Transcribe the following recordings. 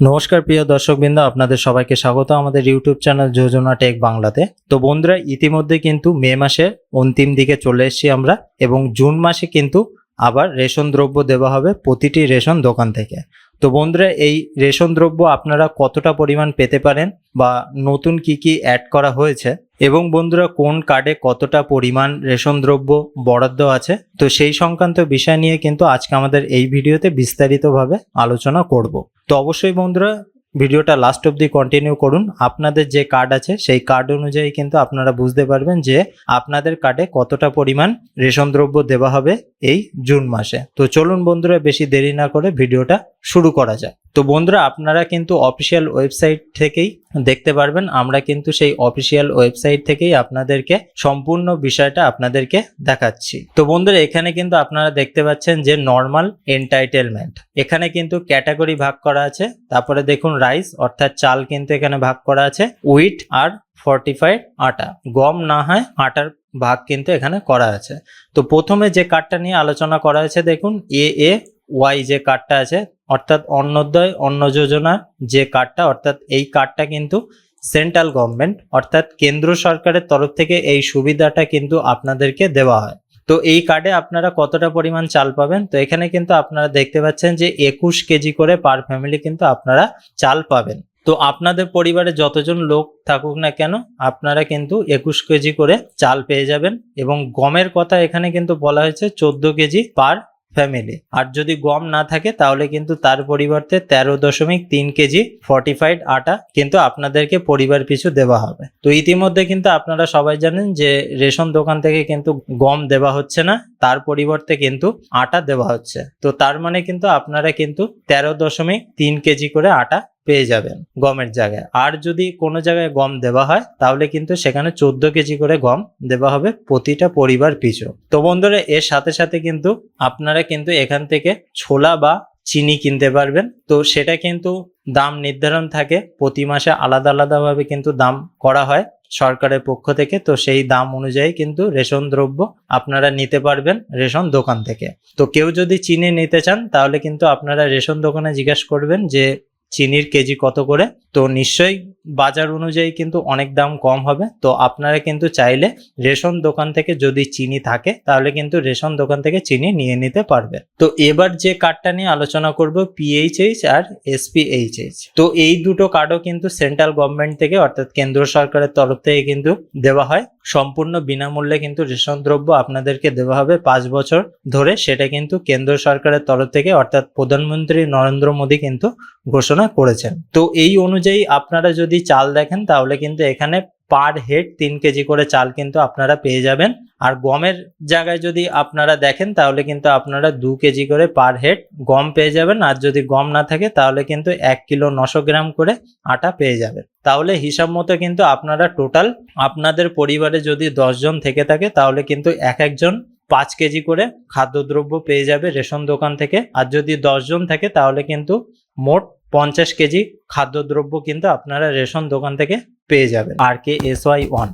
নমস্কার, প্রিয় দর্শকবৃন্দ। আপনাদের সবাইকে স্বাগত আমাদের ইউটিউব চ্যানেল যোজনা টেক বাংলাতে। তো বন্ধুরা, ইতিমধ্যে কিন্তু মে মাসের অন্তিম দিকে চলে এসেছি আমরা এবং জুন মাসে কিন্তু আবার রেশন দ্রব্য দেওয়া হবে প্রতিটি রেশন দোকান থেকে। তো বন্ধুরা, এই রেশন দ্রব্য আপনারা কতটা পরিমাণ পেতে পারেন বা নতুন কি কি অ্যাড করা হয়েছে এবং বন্ধুরা, কোন কার্ডে কতটা পরিমাণ রেশন দ্রব্য বরাদ্দ আছে? তো সেই সংক্রান্ত বিষয় নিয়ে কিন্তু আজকে আমাদের এই ভিডিওতে বিস্তারিতভাবে আলোচনা করব। তো অবশ্যই বন্ধুরা ভিডিওটা লাস্ট অব্দি কন্টিনিউ করুন। আপনাদের যে কার্ড আছে, সেই কার্ড অনুযায়ী কিন্তু আপনারা বুঝতে পারবেন যে আপনাদের কার্ডে কতটা পরিমাণ রেশন দ্রব্য দেওয়া হবে এই জুন মাসে। তো চলুন বন্ধুরা, বেশি দেরি না করে ভিডিওটা শুরু করা যায়। তো বন্ধুরা, আপনারা কিন্তু অফিসিয়াল ওয়েবসাইট থেকেই দেখতে পারবেন। আমরা কিন্তু সেই অফিসিয়াল ওয়েবসাইট থেকেই আপনাদেরকে সম্পূর্ণ বিষয়টা আপনাদেরকে দেখাচ্ছি। তো বন্ধুরা, এখানে কিন্তু আপনারা দেখতে পাচ্ছেন যে নর্মাল এন্টাইটেলমেন্ট এখানে কিন্তু ক্যাটাগরি ভাগ করা আছে। তারপরে দেখুন রাইস অর্থাৎ চাল কিন্তু এখানে ভাগ করা আছে। উইট আর ফর্টিফাইড আটা। গম না হয় আটার ভাগ কিন্তু এখানে করা আছে। তো প্রথমে যে কার্ডটা নিয়ে আলোচনা করা হয়েছে, দেখুন এ এ ওয়াই যে কার্ডটা আছে অর্থাৎ অন্নোদয় অন্ন যোজনা যে কার্ডটা, অর্থাৎ এই কার্ডটা কিন্তু সেন্ট্রাল গভর্নমেন্ট, অর্থাৎ কেন্দ্র সরকারের তরফ থেকে এই সুবিধাটা কিন্তু আপনাদেরকে দেওয়া হয়। তো এই কার্ডে আপনারা কতটা পরিমাণ চাল পাবেন? তো এখানে কিন্তু আপনারা দেখতে পাচ্ছেন যে একুশ কেজি করে পার ফ্যামিলি কিন্তু আপনারা চাল পাবেন। তো আপনাদের পরিবারে যতজন লোক থাকুক না কেন, আপনারা কিন্তু একুশ কেজি করে চাল পেয়ে যাবেন এবং গমের কথা এখানে কিন্তু বলা হয়েছে, চোদ্দ কেজি পার ফ্যামিলি আর যদি গম না থাকে, তাহলে কিন্তু তার পরিবর্তে তেরো দশমিক তিন কেজি ফর্টিফাইড আটা কিন্তু আপনাদেরকে পরিবার পিছু দেওয়া হবে। তো ইতিমধ্যে কিন্তু আপনারা সবাই জানেন যে রেশন দোকান থেকে কিন্তু গম দেওয়া হচ্ছে না, তার পরিবর্তে কিন্তু আটা দেওয়া হচ্ছে। তো তার মানে কিন্তু আপনারা কিন্তু তেরো দশমিক তিন কেজি করে আটা পেয়ে যাবেন গমের জায়গায়। আর যদি কোনো জায়গায় গম দেওয়া হয়, তাহলে কিন্তু সেখানে চোদ্দ কেজি করে গম দেওয়া হবে প্রতিটা পরিবার পিছু। তো বন্ধুরা, এর সাথে সাথে কিন্তু আপনারা কিন্তু এখান থেকে ছোলা বা চিনি কিনতে পারবেন। তো সেটা কিন্তু দাম নির্ধারণ থাকে, প্রতি মাসে আলাদা আলাদাভাবে কিন্তু দাম করা হয় সরকারের পক্ষ থেকে। তো সেই দাম অনুযায়ী কিন্তু রেশন দ্রব্য আপনারা নিতে পারবেন রেশন দোকান থেকে। তো কেউ যদি চিনি নিতে চান, তাহলে কিন্তু আপনারা রেশন দোকানে জিজ্ঞাসা করবেন যে চিনির কেজি কত করে? তো নিশ্চয়ই বাজার অনুযায়ী কিন্তু অনেক দাম কম হবে। তো আপনারা কিন্তু চাইলে রেশন দোকান থেকে যদি চিনি থাকে, তাহলে কিন্তু রেশন দোকান থেকে চিনি নিয়ে নিতে পারবে। তো এবার যে কার্ডটা নিয়ে আলোচনা করব পিএইচএইচ আর এসপিএইচএইচ তো এই দুটো কার্ডও কিন্তু সেন্ট্রাল গভর্নমেন্ট থেকে, অর্থাৎ কেন্দ্র সরকারের তরফ থেকে কিন্তু দেওয়া হয়। সম্পূর্ণ বিনামূল্যে কিন্তু রেশন দ্রব্য আপনাদেরকে দেওয়া হবে পাঁচ বছর ধরে। সেটা কিন্তু কেন্দ্র সরকারের তরফ থেকে, অর্থাৎ প্রধানমন্ত্রী নরেন্দ্র মোদী কিন্তু ঘোষণা করেছেন। তো এই অনুযায়ী আপনারা যদি চাল দেখেন, তাহলে কিন্তু এখানে পার হেড তিন কেজি করে চাল কিন্তু আপনারা পেয়ে যাবেন। আর গমের জায়গায় যদি আপনারা দেখেন, তাহলে কিন্তু আপনারা দু কেজি করে পার হেড গম পেয়ে যাবেন। আর যদি গম না থাকে, তাহলে কিন্তু এক কিলো নশো গ্রাম করে আটা পেয়ে যাবেন। তাহলে হিসাব মতো কিন্তু আপনারা টোটাল আপনাদের পরিবারে যদি জন থেকে থাকে, তাহলে কিন্তু এক একজন পাঁচ কেজি করে খাদ্যদ্রব্য পেয়ে যাবে রেশন দোকান থেকে। আর যদি জন থাকে, তাহলে কিন্তু মোট পঞ্চাশ কেজি খাদ্যদ্রব্য কিন্তু আপনারা রেশন দোকান থেকে পেয়ে যাবেন। R K S Y one.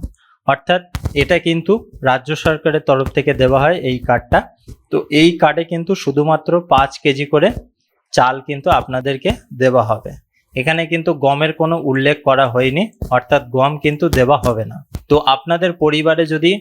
অর্থাৎ এটা কিন্তু রাজ্য সরকারের তরফ থেকে দেওয়া হয় এই কার্ডটা। তো এই কার্ডে কিন্তু শুধুমাত্র পাঁচ কেজি করে চাল কিন্তু আপনাদেরকে দেওয়া হবে। এখানে কিন্তু গমের কোনো উল্লেখ করা হয়নি, অর্থাৎ গম কিন্তু দেওয়া হবে না। তো আপনাদের পরিবারে যদি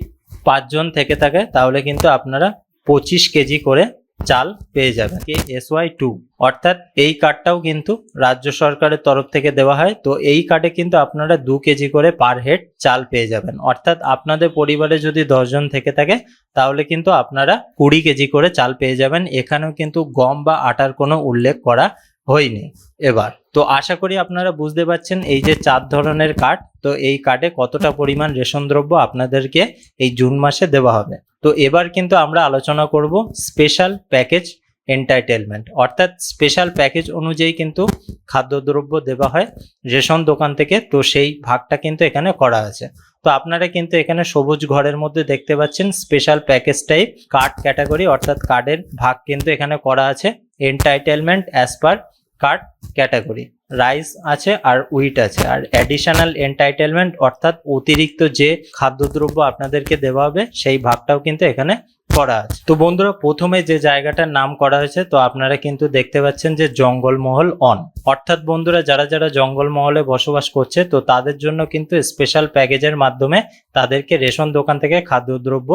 পাঁচজন থেকে থাকে, তাহলে কিন্তু আপনারা পঁচিশ কেজি করে চাল পেয়ে যাবেন কে এস ওয়াই টু অর্থাৎ এই কার্ডটাও কিন্তু রাজ্য সরকারের তরফ থেকে দেওয়া হয়। তো এই কার্ডে কিন্তু আপনারা দু কেজি করে পার হেড চাল পেয়ে যাবেন। অর্থাৎ আপনাদের পরিবারে যদি দশজন থেকে থাকে, তাহলে কিন্তু আপনারা কুড়ি কেজি করে চাল পেয়ে যাবেন। এখানেও কিন্তু গম বা আটার কোনো উল্লেখ করা হয়নি। এবার তো আশা করি আপনারা বুঝতে পারছেন এই যে চার ধরনের কার্ড তো এই কার্ডে কতটা পরিমাণ রেশন দ্রব্য আপনাদেরকে এই জুন মাসে দেওয়া হবে। তো এবার কিন্তু আমরা আলোচনা করব স্পেশাল প্যাকেজ এন্টাইটেলমেন্ট অর্থাৎ স্পেশাল প্যাকেজ অনুযায়ী কিন্তু খাদ্যদ্রব্য দেওয়া হয় রেশন দোকান থেকে, তো সেই ভাগটা কিন্তু এখানে করা আছে। তো আপনারা কিন্তু এখানে সবুজ ঘরের মধ্যে দেখতে পাচ্ছেন special package type card category অর্থাৎ কার্ডের ভাগ কিন্তু এখানে করা আছে। Entitlement as per card category rice আছে আর উইট আছে। আর অ্যাডিশনাল এন্টাইটেলমেন্ট অর্থাৎ অতিরিক্ত যে খাদ্যদ্রব্য আপনাদেরকে দেওয়া হবে, সেই ভাগটাও কিন্তু এখানে করা আছে তো বন্ধুরা, প্রথমে যে জায়গাটার নাম করা হয়েছে, তো আপনারা কিন্তু দেখতে পাচ্ছেন যে জঙ্গলমহল অন অর্থাৎ বন্ধুরা, যারা যারা জঙ্গলমহলে বসবাস করছে, তো তাদের জন্য কিন্তু স্পেশাল প্যাকেজের মাধ্যমে তাদেরকে রেশন দোকান থেকে খাদ্যদ্রব্য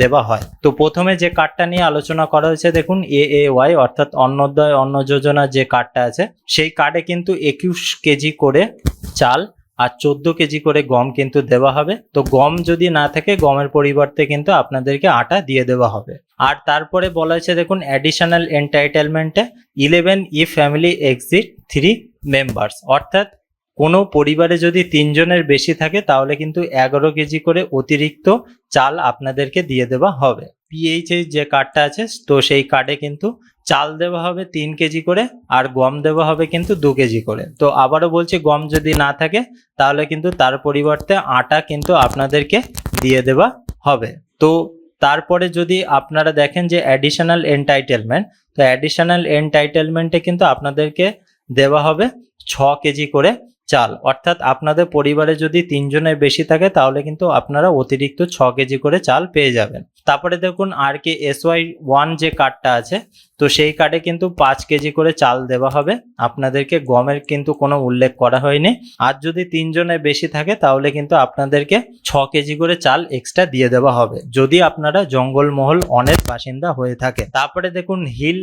দেওয়া হয়। তো প্রথমে যে কার্ডটা নিয়ে আলোচনা করা হয়েছে, দেখুন এ এ ওয়াই অর্থাৎ অন্নোদয় অন্ন যোজনা যে কার্ডটা আছে, সেই কার্ডে কিন্তু একুশ কেজি করে চাল আর চোদ্দ কেজি করে গম কিন্তু দেওয়া হবে। তো গম যদি না থাকে, গমের পরিবর্তে কিন্তু আপনাদেরকে আটা দিয়ে দেওয়া হবে। আর তারপরে বলা হয়েছে, দেখুন অ্যাডিশনাল এন্টাইটেলমেন্টে ইলেভেন ই ফ্যামিলি এক্সিট থ্রি মেম্বার্স অর্থাৎ কোনো পরিবারে যদি তিনজনের বেশি থাকে, তাহলে কিন্তু এগারো কেজি করে অতিরিক্ত চাল আপনাদেরকে দিয়ে দেওয়া হবে। পিএইচ যে কার্ডটা আছে, তো সেই কার্ডে কিন্তু চাল দেওয়া হবে তিন কেজি করে, আর গম দেওয়া হবে কিন্তু দু কেজি করে। তো আবারও বলছি, গম যদি না থাকে, তাহলে কিন্তু তার পরিবর্তে আটা কিন্তু আপনাদেরকে দিয়ে দেওয়া হবে। তো তারপরে যদি আপনারা দেখেন যে অ্যাডিশনাল এন্টাইটেলমেন্ট তো অ্যাডিশনাল এন্টাইটেলমেন্টে কিন্তু আপনাদেরকে দেওয়া হবে ছ কেজি করে চাল। অর্থাৎ আপনাদের পরিবারে যদি তিনজনের বেশি থাকে, তাহলে কিন্তু আপনারা অতিরিক্ত ছ কেজি করে চাল পেয়ে যাবেন। তারপরে দেখুন R K S Y one যে কার্ডটা আছে, তো সেই কার্ডে কিন্তু পাঁচ কেজি করে চাল দেওয়া হবে। আপনাদেরকে গমের কিন্তু কোনো উল্লেখ করা হয়নি। আর যদি তিনজনের বেশি থাকে, তাহলে কিন্তু আপনাদেরকে ছ কেজি করে চাল এক্সট্রা দিয়ে দেওয়া হবে, যদি আপনারা জঙ্গলমহল অনেক বাসিন্দা হয়ে থাকে তারপরে দেখুন হিল,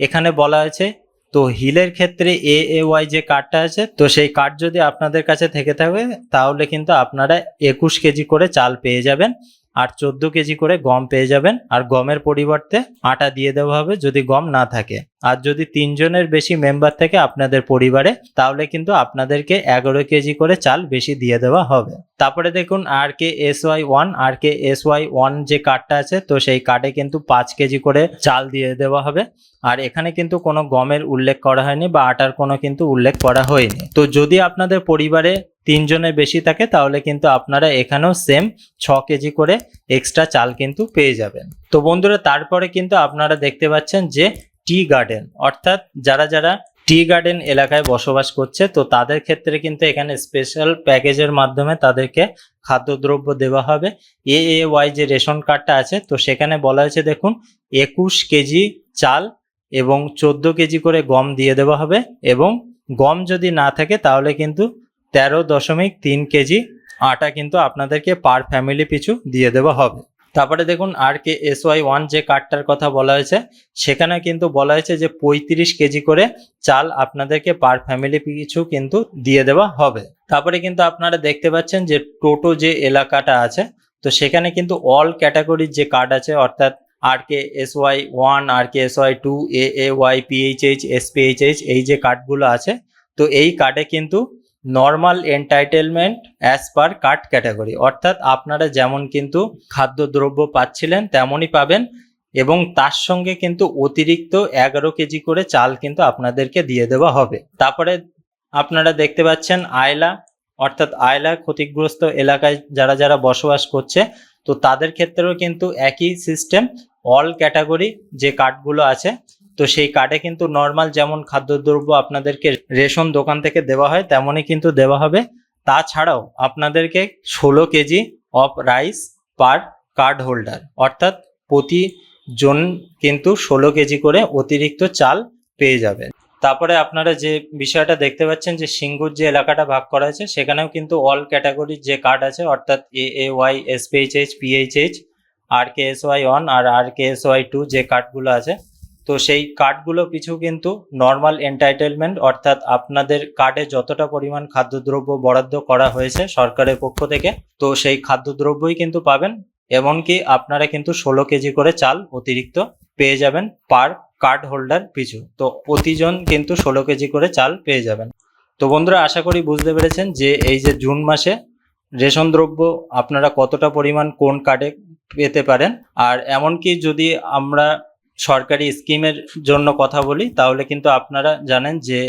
এখানে বলা হয়েছে তো হিলের ক্ষেত্রে এ এ ওয়াই যে কার্ডটা আছে, তো সেই কার্ড যদি আপনাদের কাছে থেকে থাকে, তাহলে কিন্তু আপনারা একুশ কেজি করে চাল পেয়ে যাবেন আর চোদ্দ কেজি করে গম পেয়ে যাবেন। আর গমের পরিবর্তে আটা দিয়ে দেওয়া হবে যদি গম না থাকে। আর যদি তিনজনের বেশি মেম্বার থাকে আপনাদের পরিবারে, তাহলে কিন্তু আপনাদেরকে এগারো কেজি করে চাল বেশি দিয়ে দেওয়া হবে। তারপরে দেখুন R K S Y one R K S Y one যে কার্ডটা আছে, তো সেই কার্ডে কিন্তু পাঁচ কেজি করে চাল দিয়ে দেওয়া হবে। আর এখানে কিন্তু কোনো গমের উল্লেখ করা হয়নি বা আটার কোনো কিন্তু উল্লেখ করা হয়নি। তো যদি আপনাদের পরিবারে তিনজনের বেশি থাকে, তাহলে কিন্তু আপনারা এখানেও সেম ছ কেজি করে এক্সট্রা চাল কিন্তু পেয়ে যাবেন। তো বন্ধুরা, তারপরে কিন্তু আপনারা দেখতে পাচ্ছেন যে টি গার্ডেন। অর্থাৎ যারা যারা টি গার্ডেন এলাকায় বসবাস করছে, তো তাদের ক্ষেত্রে কিন্তু এখানে স্পেশাল প্যাকেজের মাধ্যমে তাদেরকে খাদ্যদ্রব্য দেওয়া হবে। এ এ ওয়াই যে রেশন কার্ডটা আছে, তো সেখানে বলা হয়েছে, দেখুন, একুশ কেজি চাল এবং চোদ্দ কেজি করে গম দিয়ে দেওয়া হবে এবং গম যদি না থাকে, তাহলে কিন্তু তেরো দশমিক তিন কেজি আটা কিন্তু আপনাদেরকে পার ফ্যামিলি পিছু দিয়ে দেওয়া হবে। তারপরে দেখুন R K S Y one যে কার্ডটার কথা বলা হয়েছে, সেখানে কিন্তু বলা হয়েছে যে পঁয়ত্রিশ কেজি করে চাল আপনাদেরকে পার ফ্যামিলি পিছু কিন্তু দিয়ে দেওয়া হবে। তারপরে কিন্তু আপনারা দেখতে পাচ্ছেন যে টোটো যে এলাকাটা আছে, তো সেখানে কিন্তু অল ক্যাটাগরির যে কার্ড আছে, অর্থাৎ R K S Y one, R K S Y two, A A, Y PHH SPHH এই যে কার্ডগুলো আছে, তো এই কার্ডে কিন্তু normal entitlement as per card category অর্থাৎ আপনারা যেমন কিন্তু খাদ্যদ্রব্য পাচ্ছিলেন, তেমনই পাবেন এবং তার সঙ্গে কিন্তু অতিরিক্ত এগারো কেজি করে চাল কিন্তু আপনাদেরকে দিয়ে দেওয়া হবে। তারপরে আপনারা দেখতে পাচ্ছেন আয়লা, অর্থাৎ আয়লা ক্ষতিগ্রস্ত এলাকায় যারা যারা বসবাস করছে, তো তাদের ক্ষেত্রেও কিন্তু একই সিস্টেম অল ক্যাটাগরি যে কার্ডগুলো আছে তো সেই কার্ডে কিন্তু নর্মাল যেমন খাদ্যদ্রব্য আপনাদেরকে রেশন দোকান থেকে দেওয়া হয়, তেমনই কিন্তু দেওয়া হবে। তাছাড়াও আপনাদেরকে ষোলো kg of rice per card holder অর্থাৎ প্রতি জন কিন্তু ষোলো কেজি করে অতিরিক্ত চাল পেয়ে যাবেন। তারপরে আপনারা যে বিষয়টা দেখতে পাচ্ছেন যে সিঙ্গুর যে এলাকাটা ভাগ করা আছে সেখানেও কিন্তু অল ক্যাটাগরির যে কার্ড আছে, অর্থাৎ A A Y SPHH PHH R K S Y one R R K S Y two যে কার্ডগুলো আছে তো সেই কার্ডগুলো পিছু কিন্তু নর্মাল এন্টাইটেলমেন্ট অর্থাৎ আপনাদের কার্ডে যতটা পরিমাণ খাদ্যদ্রব্য বরাদ্দ করা হয়েছে সরকারের পক্ষ থেকে, তো সেই খাদ্যদ্রব্যই কিন্তু পাবেন। এমনকি আপনারা কিন্তু ষোলো কেজি করে চাল অতিরিক্ত পেয়ে যাবেন পার কার্ড হোল্ডার পিছু তো প্রতিজন কিন্তু ষোলো কেজি করে চাল পেয়ে যাবেন। তো বন্ধুরা, আশা করি বুঝতে পেরেছেন যে এই যে জুন মাসে রেশন দ্রব্য আপনারা কতটা পরিমাণ কোন কার্ডে পেতে পারেন। আর এমনকি যদি আমরা সরকারি স্কিমের জন্য কথা বলি, তাহলে কিন্তু আপনারা জানেন যে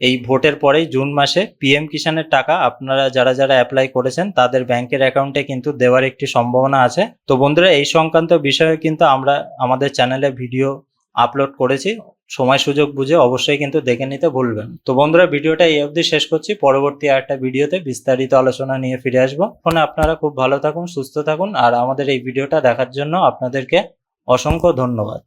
এই ভোটের পরেই জুন মাসে পিএম কিষানের টাকা আপনারা যারা যারা অ্যাপ্লাই করেছেন, তাদের ব্যাংকের অ্যাকাউন্টে কিন্তু দেওয়ার একটি সম্ভাবনা আছে। তো বন্ধুরা, এই সংক্রান্ত বিষয়ে কিন্তু আমরা আমাদের চ্যানেলে ভিডিও আপলোড করেছি, সময় সুযোগ বুঝে অবশ্যই কিন্তু দেখে নিতে ভুলবেন তো বন্ধুরা, ভিডিওটা এই অবধি শেষ করছি, পরবর্তী একটা ভিডিওতে বিস্তারিত আলোচনা নিয়ে ফিরে আসব। ফোনে আপনারা খুব ভালো থাকুন, সুস্থ থাকুন, আর আমাদের এই ভিডিওটা দেখার জন্য আপনাদেরকে অসংখ্য ধন্যবাদ।